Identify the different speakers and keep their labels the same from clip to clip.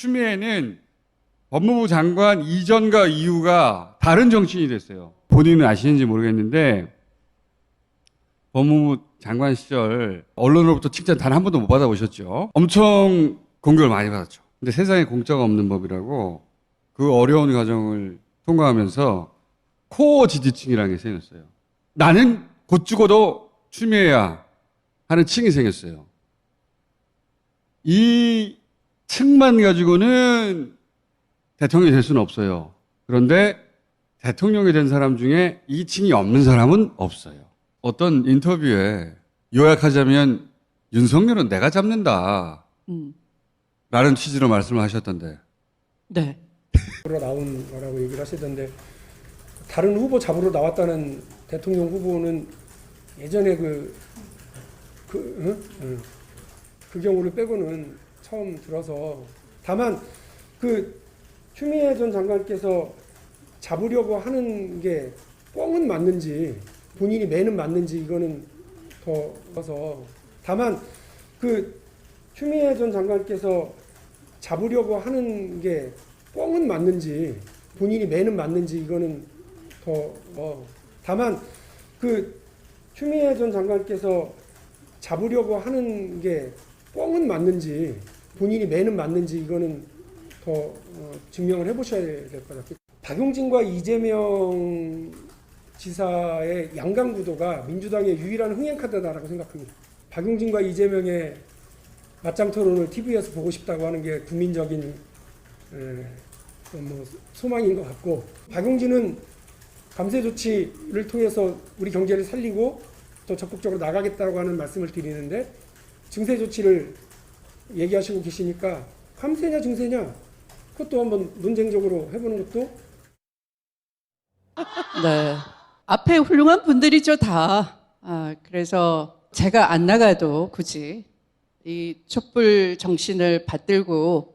Speaker 1: 추미애는 법무부 장관 이전과 이후가 다른 정치인이 됐어요. 본인은 아시는지 모르겠는데 법무부 장관 시절 언론으로부터 칭찬 단 한 번도 못 받아보셨죠. 엄청 공격을 많이 받았죠. 근데 세상에 공짜가 없는 법이라고 그 어려운 과정을 통과하면서 코어 지지층이라는 게 생겼어요. 나는 곧 죽어도 추미애야 하는 층이 생겼어요. 이 층만 가지고는 대통령이 될 수는 없어요. 그런데 대통령이 된 사람 중에 이 층이 없는 사람은 없어요. 어떤 인터뷰에 요약하자면 윤석열은 내가 잡는다.
Speaker 2: 음.
Speaker 1: 라는 취지로 말씀을 하셨던데.
Speaker 2: 네.
Speaker 3: 으로 나온 거라고 얘기를 하시던데 다른 후보 잡으러 나왔다는 대통령 후보는 예전에 그, 그, 응? 응. 그 경우를 빼고는 처음 들어서 다만 그 추미애 전 장관께서 잡으려고 하는 게 뻥은 맞는지 본인이 매는 맞는지 이거는 더 어서 다만 그 추미애 전 장관께서 잡으려고 하는 게 뻥은 맞는지 본인이 매는 맞는지 이거는 더 어. 다만 그 추미애 전 장관께서 잡으려고 하는 게 뻥은 맞는지 본인이 매는 맞는지 이거는 더 어, 증명을 해보셔야 될 것 같아요. 박용진과 이재명 지사의 양강 구도가 민주당의 유일한 흥행 카드다라고 생각합니다. 박용진과 이재명의 맞짱 토론을 TV에서 보고 싶다고 하는 게 국민적인 뭐 소망인 것 같고 박용진은 감세 조치를 통해서 우리 경제를 살리고 더 적극적으로 나가겠다고 하는 말씀을 드리는데 증세 조치를 얘기하시고 계시니까 감세냐 증세냐 그것도 한번 논쟁적으로 해보는 것도
Speaker 2: 네. 앞에 훌륭한 분들이죠, 다. 아, 그래서 제가 안 나가도 굳이 이 촛불 정신을 받들고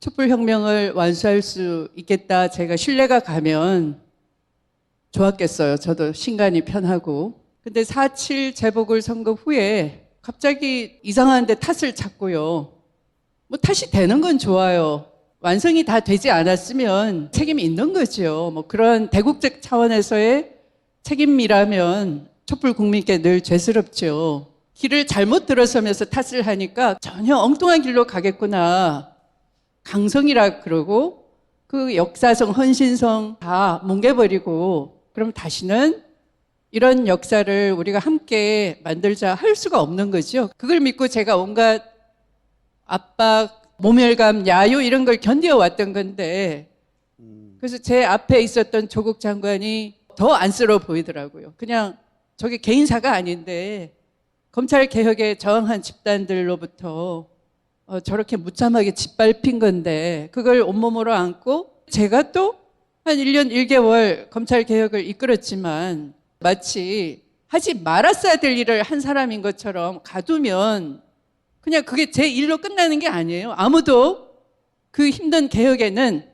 Speaker 2: 촛불 혁명을 완수할 수 있겠다. 제가 신뢰가 가면 좋았겠어요. 저도 신간이 편하고. 근데 4.7 재보궐 선거 후에 갑자기 이상한 데 탓을 찾고요. 뭐 탓이 되는 건 좋아요. 완성이 다 되지 않았으면 책임이 있는 거죠. 뭐 그런 대국적 차원에서의 책임이라면 촛불 국민께 늘 죄스럽죠. 길을 잘못 들어서면서 탓을 하니까 전혀 엉뚱한 길로 가겠구나. 강성이라 그러고 그 역사성, 헌신성 다 뭉개버리고 그럼 다시는 이런 역사를 우리가 함께 만들자 할 수가 없는 거죠. 그걸 믿고 제가 온갖 압박, 모멸감, 야유 이런 걸 견뎌왔던 건데 그래서 제 앞에 있었던 조국 장관이 더 안쓰러워 보이더라고요. 그냥 저게 개인사가 아닌데 검찰 개혁에 저항한 집단들로부터 어, 저렇게 무참하게 짓밟힌 건데 그걸 온몸으로 안고 제가 또 한 1년 1개월 검찰 개혁을 이끌었지만 마치 하지 말았어야 될 일을 한 사람인 것처럼 가두면 그냥 그게 제 일로 끝나는 게 아니에요. 아무도 그 힘든 개혁에는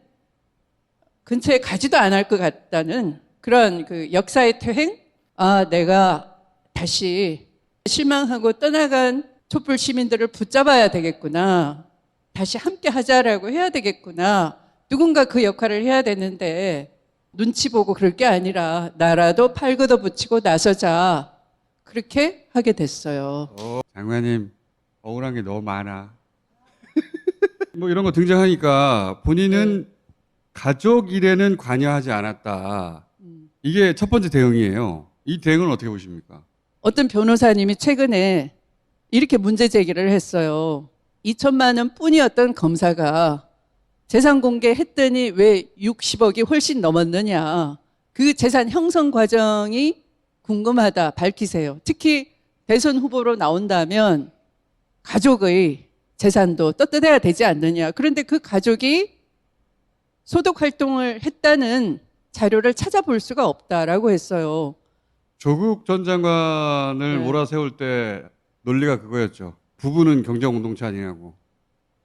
Speaker 2: 근처에 가지도 않을 것 같다는 그런 그 역사의 퇴행? 아, 내가 다시 실망하고 떠나간 촛불 시민들을 붙잡아야 되겠구나. 다시 함께 하자라고 해야 되겠구나. 누군가 그 역할을 해야 되는데 눈치 보고 그럴 게 아니라 나라도 팔 걷어 붙이고 나서자. 그렇게 하게 됐어요.
Speaker 1: 어, 장관님 억울한 게 너무 많아. 뭐 이런 거 등장하니까 본인은 가족 일에는 관여하지 않았다. 이게 첫 번째 대응이에요. 이 대응은 어떻게 보십니까?
Speaker 2: 어떤 변호사님이 최근에 이렇게 문제 제기를 했어요. 2천만 원 뿐이었던 검사가 재산 공개했더니 왜 60억이 훨씬 넘었느냐. 그 재산 형성 과정이 궁금하다. 밝히세요. 특히 대선 후보로 나온다면 가족의 재산도 떳떳해야 되지 않느냐. 그런데 그 가족이 소득 활동을 했다는 자료를 찾아볼 수가 없다라고 했어요.
Speaker 1: 조국 전 장관을
Speaker 2: 네.
Speaker 1: 몰아세울 때 논리가 그거였죠. 부부는 경제 공동체 아니냐고.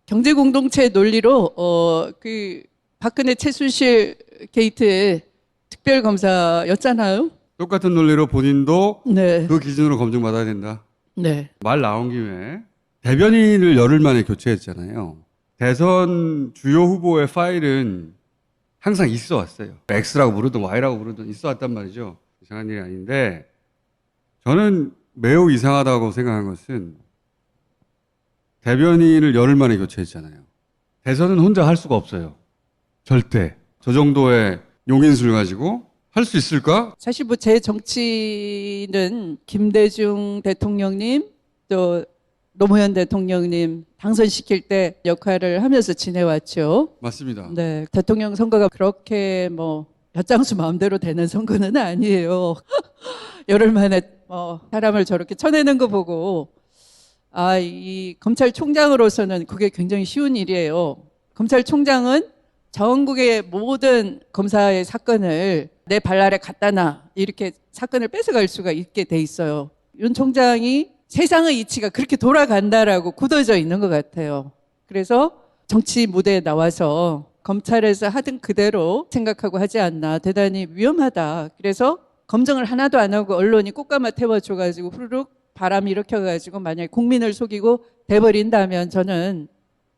Speaker 2: 경제 공동체 논리로 어 그 박근혜 최순실 게이트의 특별 검사였잖아요.
Speaker 1: 똑같은 논리로 본인도
Speaker 2: 네.
Speaker 1: 그 기준으로 검증받아야 된다.
Speaker 2: 네.
Speaker 1: 말 나온 김에 대변인을 열흘 만에 교체했잖아요. 대선 주요 후보의 파일은 항상 있어 왔어요. X라고 부르든 Y라고 부르든 있어 왔단 말이죠. 이상한 일이 아닌데 저는 매우 이상하다고 생각한 것은 대변인을 열흘 만에 교체했잖아요. 대선은 혼자 할 수가 없어요. 절대. 저 정도의 용인수를 가지고 할 수 있을까?
Speaker 2: 사실 뭐 제 정치는 김대중 대통령님 또 노무현 대통령님 당선시킬 때 역할을 하면서 지내왔죠.
Speaker 1: 맞습니다.
Speaker 2: 네, 대통령 선거가 그렇게 뭐 엿장수 마음대로 되는 선거는 아니에요. 열흘 만에 뭐 사람을 저렇게 쳐내는 거 보고 아, 이 검찰총장으로서는 그게 굉장히 쉬운 일이에요. 검찰총장은 전국의 모든 검사의 사건을 내발 아래 갖다 놔 이렇게 사건을 뺏어갈 수가 있게 돼 있어요. 윤 총장이 세상의 이치가 그렇게 돌아간다라고 굳어져 있는 것 같아요. 그래서 정치 무대에 나와서 검찰에서 하던 그대로 생각하고 하지 않나 대단히 위험하다. 그래서 검증을 하나도 안 하고 언론이 꽃가마 태워줘가지고 후루룩 바람 일으켜가지고 만약에 국민을 속이고 돼버린다면 저는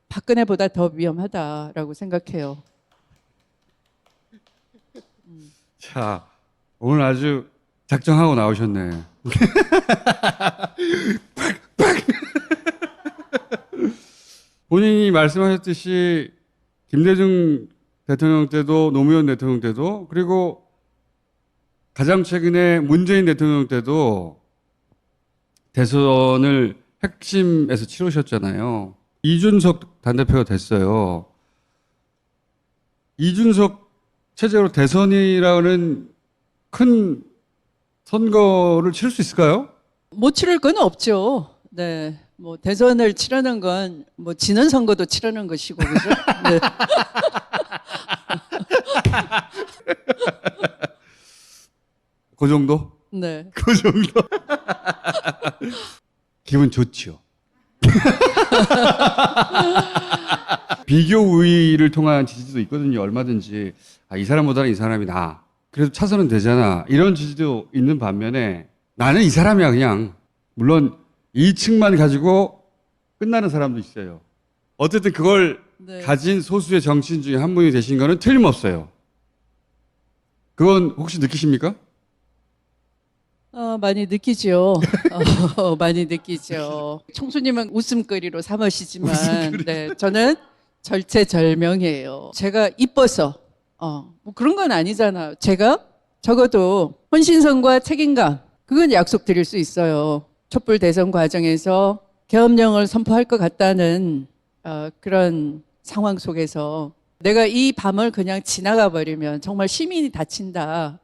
Speaker 2: 박근혜보다 더 위험하다라고 생각해요.
Speaker 1: 자, 오늘 아주 작정하고 나오셨네. 본인이 말씀하셨듯이 김대중 대통령 때도 노무현 대통령 때도 그리고 가장 최근에 문재인 대통령 때도 대선을 핵심에서 치르셨잖아요. 이준석 단대표가 됐어요. 이준석 체제로 대선이라는 큰 선거를 치를 수 있을까요?
Speaker 2: 못 치를 건 없죠. 네. 뭐 대선을 치르는 건 뭐 지는 선거도 치르는 것이고 그죠? 네.
Speaker 1: 그 정도?
Speaker 2: 네.
Speaker 1: 그 정도? 기분 좋지요. 비교 우위를 통한 지지도 있거든요. 얼마든지. 아, 이 사람보다는 이 사람이 나. 그래도 차선은 되잖아. 이런 지지도 있는 반면에 나는 이 사람이야, 그냥. 물론 이 층만 가지고 끝나는 사람도 있어요. 어쨌든 그걸
Speaker 2: 네.
Speaker 1: 가진 소수의 정치인 중에 한 분이 되신 거는 틀림없어요. 그건 혹시 느끼십니까?
Speaker 2: 어, 많이 느끼죠. 어, 많이 느끼죠. 청수님은 웃음거리로 삼으시지만, 네, 저는 절체절명이에요. 제가 이뻐서, 어, 뭐 그런 건 아니잖아요. 제가 적어도 헌신성과 책임감, 그건 약속드릴 수 있어요. 촛불 대선 과정에서 계엄령을 선포할 것 같다는 어, 그런 상황 속에서 내가 이 밤을 그냥 지나가 버리면 정말 시민이 다친다.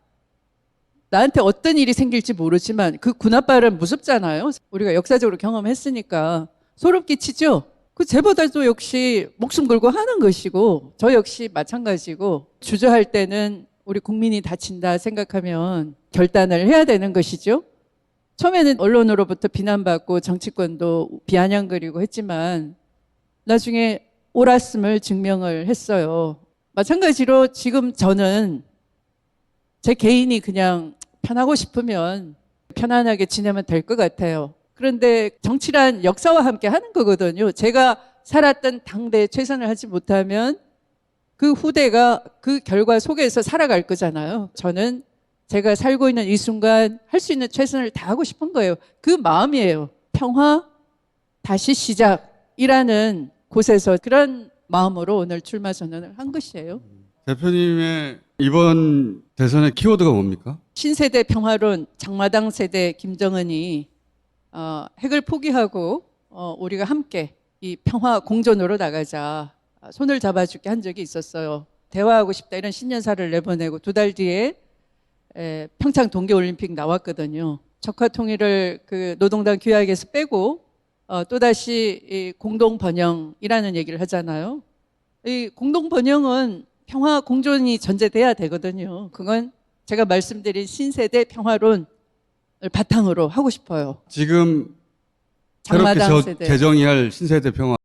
Speaker 2: 나한테 어떤 일이 생길지 모르지만 그 군합발은 무섭잖아요. 우리가 역사적으로 경험했으니까 소름 끼치죠. 그 쟤보다도 역시 목숨 걸고 하는 것이고 저 역시 마찬가지고 주저할 때는 우리 국민이 다친다 생각하면 결단을 해야 되는 것이죠. 처음에는 언론으로부터 비난받고 정치권도 비아냥거리고 했지만 나중에 옳았음을 증명을 했어요. 마찬가지로 지금 저는 제 개인이 그냥 편하고 싶으면 편안하게 지내면 될 것 같아요. 그런데 정치란 역사와 함께 하는 거거든요. 제가 살았던 당대에 최선을 하지 못하면 그 후대가 그 결과 속에서 살아갈 거잖아요. 저는 제가 살고 있는 이 순간 할 수 있는 최선을 다하고 싶은 거예요. 그 마음이에요. 평화, 다시 시작이라는 곳에서 그런 마음으로 오늘 출마 선언을 한 것이에요.
Speaker 1: 대표님의 이번 대선의 키워드가 뭡니까?
Speaker 2: 신세대 평화론 장마당 세대 김정은이 어, 핵을 포기하고 어, 우리가 함께 이 평화 공존으로 나가자 아, 손을 잡아주게 한 적이 있었어요. 대화하고 싶다 이런 신년사를 내보내고 두 달 뒤에 에, 평창 동계올림픽 나왔거든요. 적화 통일을 그 노동당 규약에서 빼고 어, 또 다시 이 공동 번영이라는 얘기를 하잖아요. 이 공동 번영은 평화 공존이 전제돼야 되거든요. 그건 제가 말씀드린 신세대 평화론을 바탕으로 하고 싶어요.
Speaker 1: 지금 새롭게 저-
Speaker 2: 세대.
Speaker 1: 개정이 할 신세대 평화